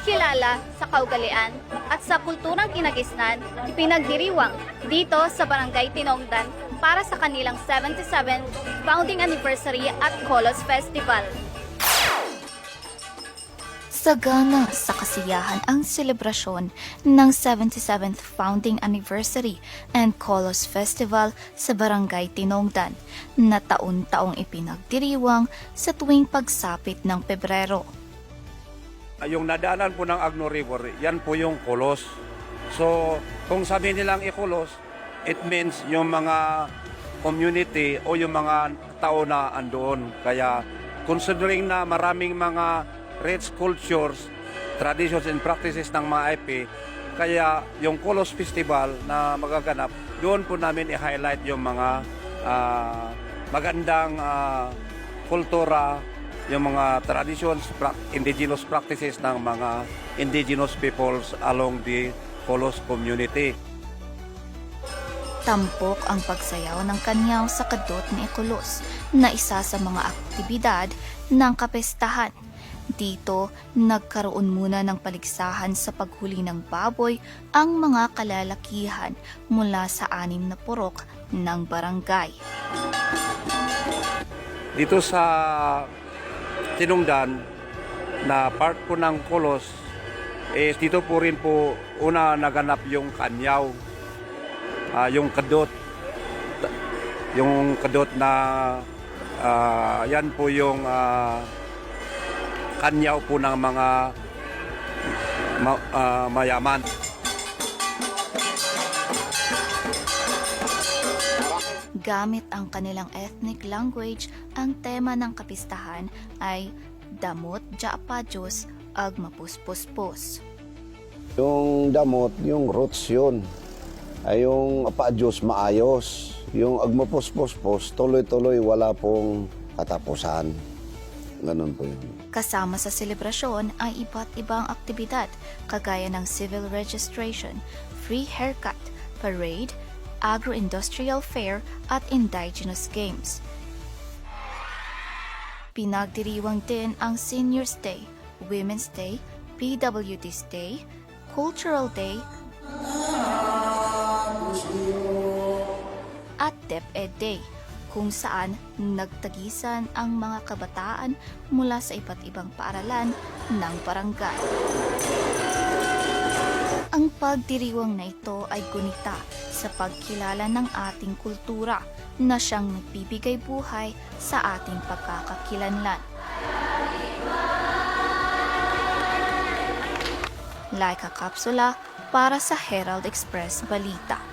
pagkilala sa kaugalian at sa kulturang kinagisnan ipinagdiriwang dito sa Barangay Tinongdan para sa kanilang 77th founding anniversary at Colos Festival. Sagana sa kasiyahan ang selebrasyon ng 77th Founding Anniversary and Colos Festival sa Barangay Tinongdan na taon-taong ipinagdiriwang sa tuwing pagsapit ng Pebrero. Yung nadaanan po ng Agno River, yan po yung kulos. So, kung sabi nilang ikulos, it means yung mga community o yung mga tao na andoon. Kaya, considering na maraming mga rich cultures, traditions and practices ng mga IP, kaya yung Kulos Festival na magaganap, doon po namin i-highlight yung mga ah, magandang ah, kultura, yung mga traditions, indigenous practices ng mga indigenous peoples along the Kolos community. Tampok ang pagsayaw ng kanyaw sa kadot ni Ekulos na isa sa mga aktibidad ng kapestahan. Dito, nagkaroon muna ng paligsahan sa paghuli ng baboy ang mga kalalakihan mula sa anim na purok ng barangay. Dito sa Tinungdan na part po ng Kolos, eh, dito po rin po una naganap yung kanyaw, ah, yung kadot, yung kadot na ah, yan po yung ah, kanyaw po ng mga ma- ah, mayaman. Gamit ang kanilang ethnic language, ang tema ng kapistahan ay Damot Jaapajos ag Mapuspuspos. Yung damot, yung roots yun. Ay yung apadyos maayos. Yung agmapos-pos-pos, tuloy-tuloy, wala pong katapusan. Ganun po yun. Kasama sa selebrasyon ay iba't ibang aktibidad kagaya ng civil registration, free haircut, parade, agro-industrial fair at indigenous games. Pinagdiriwang din ang Seniors Day, Women's Day, PWD's Day, Cultural Day, at DepEd Day kung saan nagtagisan ang mga kabataan mula sa iba't ibang paaralan ng barangay. Ang pagdiriwang na ito ay gunita sa pagkilala ng ating kultura na siyang nagbibigay buhay sa ating pagkakakilanlan. Like a kapsula para sa Herald Express Balita.